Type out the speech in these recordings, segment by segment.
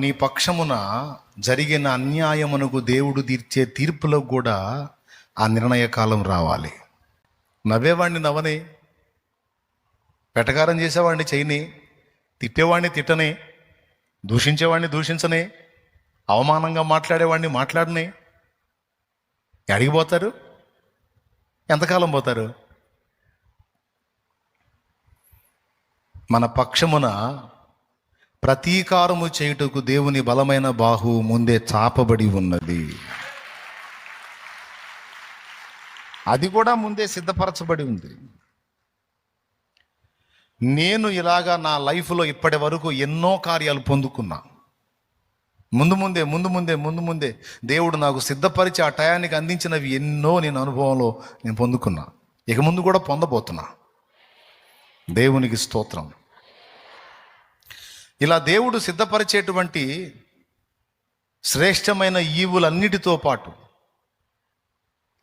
నీ పక్షమున జరిగిన అన్యాయమునకు దేవుడు తీర్చే తీర్పులో కూడా ఆ నిర్ణయ కాలం రావాలి. నవ్వేవాడిని నవ్వని పెటకారం చేసేవాడిని చేయని తిట్టేవాడిని తిట్టని దూషించేవాడిని దూషించని అవమానంగా మాట్లాడేవాడిని మాట్లాడని. అడిగిపోతారు ఎంతకాలం పోతారు? మన పక్షమున ప్రతీకారము చేయుటకు దేవుని బలమైన బాహు ముందే చాపబడి ఉన్నది. అది కూడా ముందే సిద్ధపరచబడి ఉంది. నేను ఇలాగా నా లైఫ్లో ఇప్పటి వరకు ఎన్నో కార్యాలు పొందుకున్నా. ముందు ముందే ముందు ముందే ముందు ముందే దేవుడు నాకు సిద్ధపరిచి ఆ టయానికి అందించినవి ఎన్నో నేను అనుభవంలో నేను పొందుకున్నా. ఇక ముందు కూడా పొందబోతున్నా. దేవునికి స్తోత్రం. ఇలా దేవుడు సిద్ధపరిచేటువంటి శ్రేష్టమైన ఈవులన్నిటితో పాటు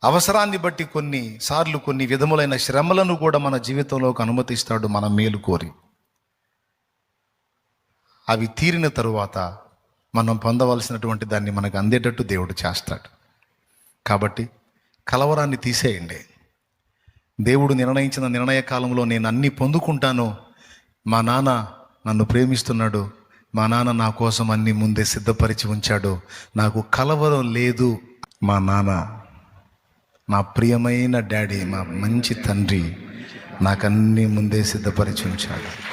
అవసరాన్ని బట్టి కొన్ని సార్లు కొన్ని విధములైన శ్రమలను కూడా మన జీవితంలోకి అనుమతిస్తాడు మన మేలు కోరి. అవి తీరిన తరువాత మనం పొందవలసినటువంటి దాన్ని మనకు అందేటట్టు దేవుడు చేస్తాడు. కాబట్టి కలవరాన్ని తీసేయండి. దేవుడు నిర్ణయించిన నిర్ణయ కాలంలో నేను అన్ని పొందుకుంటాను మా నాన్న నన్ను ప్రేమిస్తున్నాడు. మా నాన్న నా కోసం అన్ని ముందే సిద్ధపరిచి ఉంచాడు. నాకు కలవరం లేదు. మా నాన్న నా ప్రియమైన డాడీ మా మంచి తండ్రి నాకు అన్ని ముందే సిద్ధపరిచి ఉంచాడు.